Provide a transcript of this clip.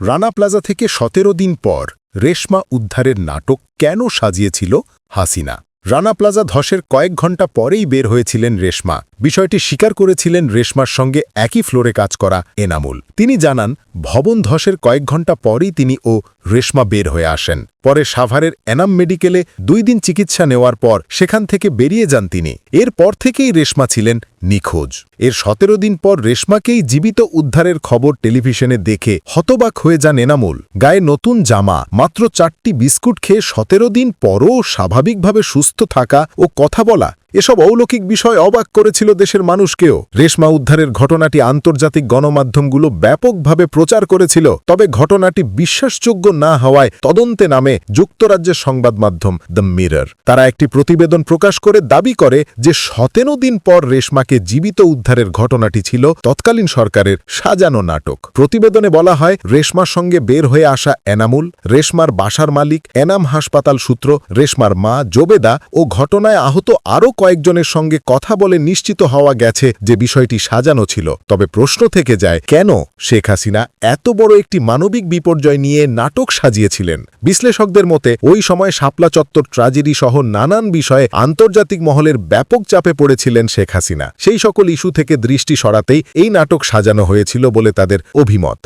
Rana plaza থেকে সতেরো দিন পর রেশমা উদ্ধারের নাটক কেন সাজিয়েছিল হাসিনা? রানা প্লাজা ধসের কয়েক ঘণ্টা পরেই বের হয়েছিলেন রেশমা। বিষয়টি স্বীকার করেছিলেন রেশমার সঙ্গে একই ফ্লোরে কাজ করা এনামুল। তিনি জানান, ভবন ধসের কয়েক ঘণ্টা পরেই তিনি ও রেশমা বের হয়ে আসেন। পরে সাভারের এনাম মেডিকেলে দুই দিন চিকিৎসা নেওয়ার পর সেখান থেকে বেরিয়ে যান তিনি। এরপর থেকেই রেশমা ছিলেন নিখোঁজ। এর সতেরো দিন পর রেশমাকেই জীবিত উদ্ধারের খবর টেলিভিশনে দেখে হতবাক হয়ে যান এনামুল। গায়ে নতুন জামা, মাত্র চারটি বিস্কুট খেয়ে সতেরো দিন পরও স্বাভাবিকভাবে সুস্থ থাকা ও কথা বলা এসব অলৌকিক বিষয় অবাক করেছিল দেশের মানুষকেও। রেশমা উদ্ধারের ঘটনাটি আন্তর্জাতিক গণমাধ্যমগুলো ব্যাপকভাবে প্রচার করেছিল, তবে ঘটনাটি বিশ্বাসযোগ্য না হওয়ায় তদন্তে নামে যুক্তরাজ্যের সংবাদ মাধ্যম দ্য মিরর। তারা একটি প্রতিবেদন প্রকাশ করে দাবি করে যে সতেরো দিন পর রেশমাকে জীবিত উদ্ধারের ঘটনাটি ছিল তৎকালীন সরকারের সাজানো নাটক। প্রতিবেদনে বলা হয়, রেশমার সঙ্গে বের হয়ে আসা এনামুল, রেশমার বাসার মালিক, এনাম হাসপাতাল সূত্র, রেশমার মা জোবেদা ও ঘটনায় আহত আরও কয়েকজনের সঙ্গে কথা বলে নিশ্চিত হওয়া গেছে যে বিষয়টি সাজানো ছিল। তবে প্রশ্ন থেকে যায়, কেন শেখ হাসিনা এত বড় একটি মানবিক বিপর্যয় নিয়ে নাটক সাজিয়েছিলেন? বিশ্লেষকদের মতে, ওই সময় শাপলা চত্বর ট্রাজেডি সহ নানান বিষয়ে আন্তর্জাতিক মহলের ব্যাপক চাপে পড়েছিলেন শেখ হাসিনা। সেই সকল ইস্যু থেকে দৃষ্টি সরাতেই এই নাটক সাজানো হয়েছিল বলে তাদের অভিমত।